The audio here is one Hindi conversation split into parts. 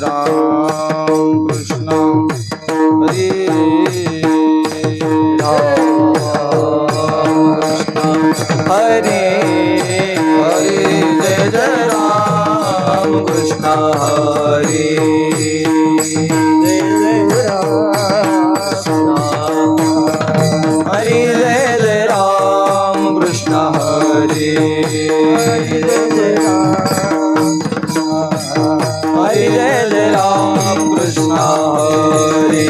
Ram. कृष्ण हरे जय जय राम हरे जय जय राम कृष्ण हरे हरे जय जय हरे जय जय राम कृष्ण हरे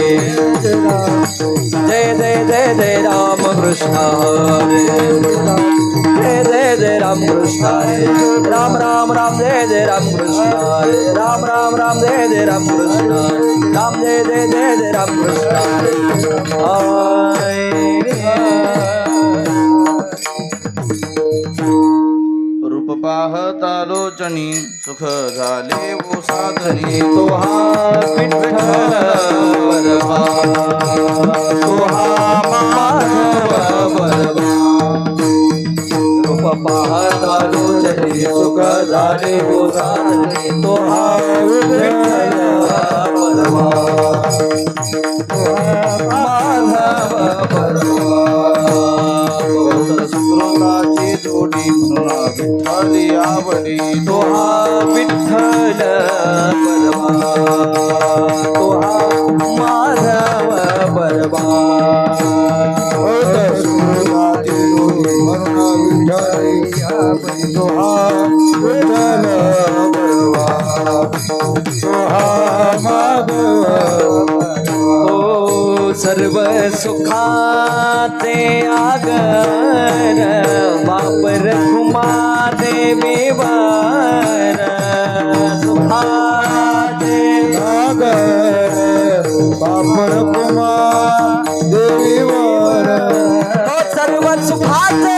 जय जय जय जय राम कृष्ण हरे जय जय जय राम कृष्ण हरे राम राम राम जय जय राम कृष्ण हरे राम राम राम जय जय राम कृष्ण राम जय जय जय जय राम कृष्ण हरे पाहता लोचनी सुख झाले वो साधनी तो हा विठ्ठल हातालो जगे सुख झाले हो जाणे तो हा परवा माधव परवा जोडी विठ्ठल आवडी तो हा विठ्ठल सर्व सुखाचे आगर वापर खुमा देवीवर सुखाचे आगर वापर खुमा देवीवर तो सर्व सुखाचे